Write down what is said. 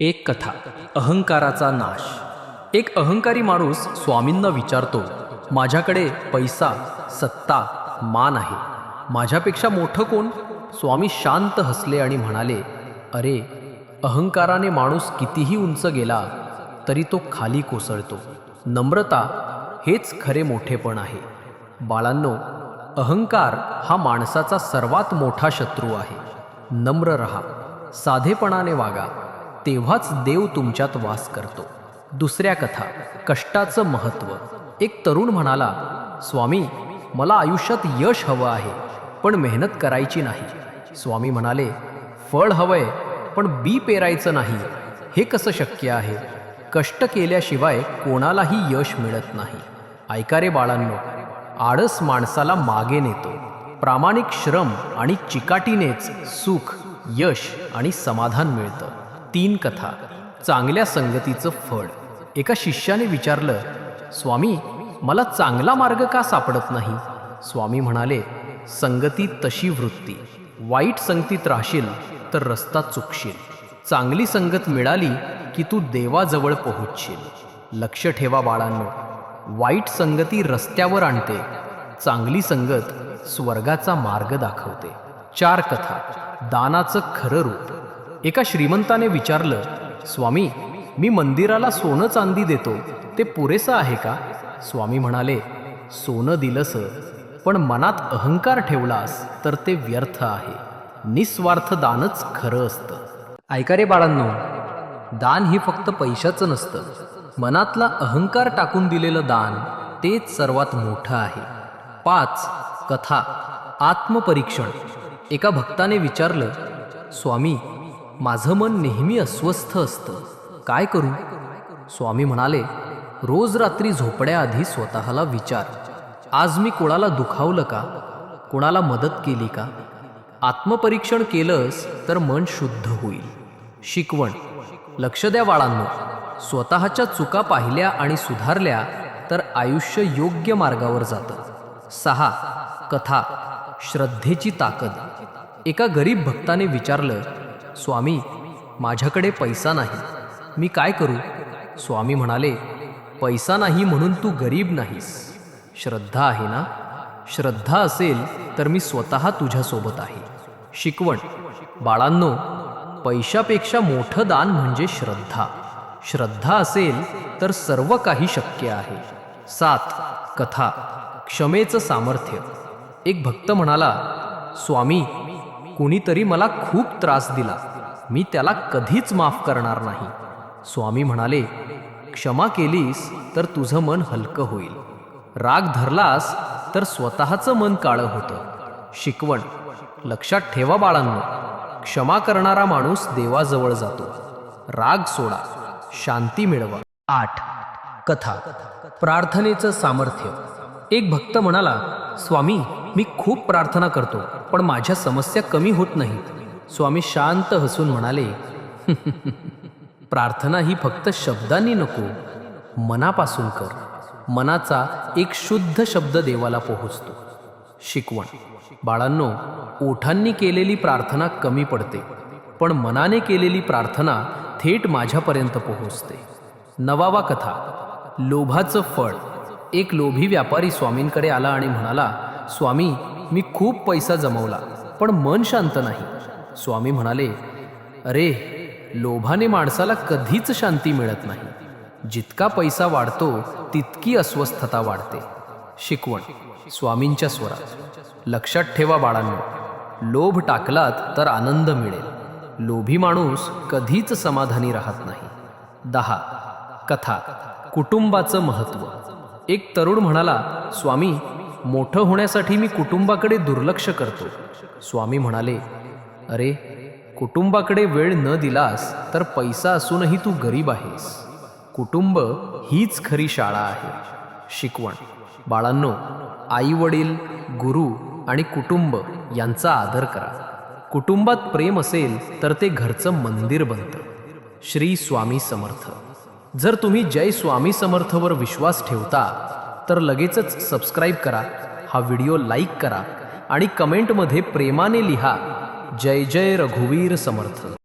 एक कथा अहंकाराचा नाश. एक अहंकारी माणूस स्वामींना विचारतो माझ्याकडे पैसा सत्ता मान आहे. माझ्यापेक्षा मोठं कोण? स्वामी शांत हसले आणि म्हणाले अरे अहंकाराने माणूस कितीही उंच गेला तरी तो खाली कोसळतो. नम्रता हेच खरे मोठेपण आहे. बाळांनो अहंकार हा माणसाचा सर्वात मोठा शत्रू आहे. नम्र रहा. साधेपणाने वागा. तेव्हाच देव तुमच्यात वास करतो. दुसऱ्या कथा कष्टाचं महत्त्व एक तरुण म्हणाला स्वामी मला आयुष्यात यश हवं आहे पण मेहनत करायची नाही. स्वामी म्हणाले फळ हवंय पण बी पेरायचं नाही. हे कसं शक्य आहे? कष्ट केल्याशिवाय कोणालाही यश मिळत नाही. ऐका रे बाळांनो आळस माणसाला मागे नेतो. प्रामाणिक श्रम आणि चिकाटीनेच सुख यश आणि समाधान मिळतं. तीन कथा चांगल्या संगतीचं फळ. एका शिष्याने विचारलं स्वामी मला चांगला मार्ग का सापडत नाही? स्वामी म्हणाले संगती तशी वृत्ती. वाईट संगतीत राहशील तर रस्ता चुकशील. चांगली संगत मिळाली की तू देवाजवळ पोहोचशील. लक्ष ठेवा बाळांनो वाईट संगती रस्त्यावर आणते. चांगली संगत स्वर्गाचा मार्ग दाखवते. चार कथा दानाचं खरं रूप. एका श्रीमंताने विचारलं स्वामी मी मंदिराला सोनं चांदी देतो ते पुरेसं आहे का? स्वामी म्हणाले सोनं दिलंस पण मनात अहंकार ठेवलास तर ते व्यर्थ आहे. निस्वार्थ दानच खरं असतं. ऐका रे बाळांनो दान ही फक्त पैशाचं नसतं. मनातला अहंकार टाकून दिलेलं दान तेच सर्वात मोठं आहे. पाच कथा आत्मपरीक्षण. एका भक्ताने विचारलं स्वामी माझं मन नेहमी अस्वस्थ असतं. काय करू? स्वामी म्हणाले रोज रात्री झोपण्याआधी स्वतःला विचार. आज मी कोणाला दुखावलं का? कोणाला मदत केली का? आत्मपरीक्षण केलंस तर मन शुद्ध होईल. शिकवण. लक्ष द्या बाळांनो स्वतःच्या चुका पाहिल्या आणि सुधारल्या तर आयुष्य योग्य मार्गावर जातं. सहा. कथा. श्रद्धेची ताकद. एका गरीब भक्ताने विचारलं स्वामी माझ्याकडे पैसा नाही. मी काय करू? स्वामी म्हणाले पैसा नाही म्हणून तू गरीब नाहीस. श्रद्धा आहे ना? श्रद्धा असेल तर मी स्वतः तुझ्यासोबत आहे. शिकवण. बाळांनो पैशापेक्षा मोठं दान म्हणजे श्रद्धा. श्रद्धा असेल तर सर्व काही शक्य आहे. सात कथा. क्षमेचं सामर्थ्य. एक भक्त म्हणाला स्वामी कुणीतरी मला खूप त्रास दिला. मी त्याला कधीच माफ करणार नाही. स्वामी म्हणाले क्षमा केलीस तर तुझं मन हलकं होईल. राग धरलास तर स्वतःचं मन काळं होतं. शिकवण. लक्षात ठेवा बाळांनो क्षमा करणारा माणूस देवाजवळ जातो. राग सोडा. शांती मिळवा. आठ. कथा. प्रार्थनेचं सामर्थ्य. एक भक्त म्हणाला स्वामी मी खूप प्रार्थना करतो पण माझ्या समस्या कमी होत नाहीत. स्वामी शांत हसून म्हणाले प्रार्थना ही फक्त शब्दांनी नको मनापासून कर. मनाचा एक शुद्ध शब्द देवाला पोहोचतो. शिकवण. बाळांनो ओठांनी केलेली प्रार्थना कमी पडते पण मनाने केलेली प्रार्थना थेट माझ्यापर्यंत पोहोचते. नवावा कथा. लोभाचं फळ. एक लोभी व्यापारी स्वामींकडे आला आणि म्हणाला स्वामी मी खूप पैसा जमवला पण मन शांत नाही. स्वामी म्हणाले अरे लोभाने माणसाला कधीच शांती मिळत नाही. जितका पैसा वाढतो तितकी अस्वस्थता वाढते. शिकवण स्वामींच्या स्वरात. लक्षात ठेवा बाळांनो लोभ टाकलात तर आनंद मिळेल. लोभी माणूस कधीच समाधानी राहत नाही. दहा. कथा. कुटुंबाचं महत्त्व. एक तरुण म्हणाला स्वामी मोठं होण्यासाठी मी कुटुंबाकडे दुर्लक्ष करतो. स्वामी म्हणाले अरे कुटुंबाकडे वेळ न दिलास तर पैसा असूनही तू गरीब आहेस. कुटुंब हीच खरी शाळा आहे. शिकवण. बाळांनो आई वडील गुरु आणि कुटुंब यांचा आदर करा. कुटुंबात प्रेम असेल तर ते घरचं मंदिर बनतं. श्री स्वामी समर्थ. जर तुम्ही जय स्वामी समर्थवर विश्वास ठेवता तर लगेचच सबस्क्राईब करा हा व्हिडिओ लाईक करा आणि कमेंटमध्ये प्रेमाने लिहा. जय जय रघुवीर समर्थ.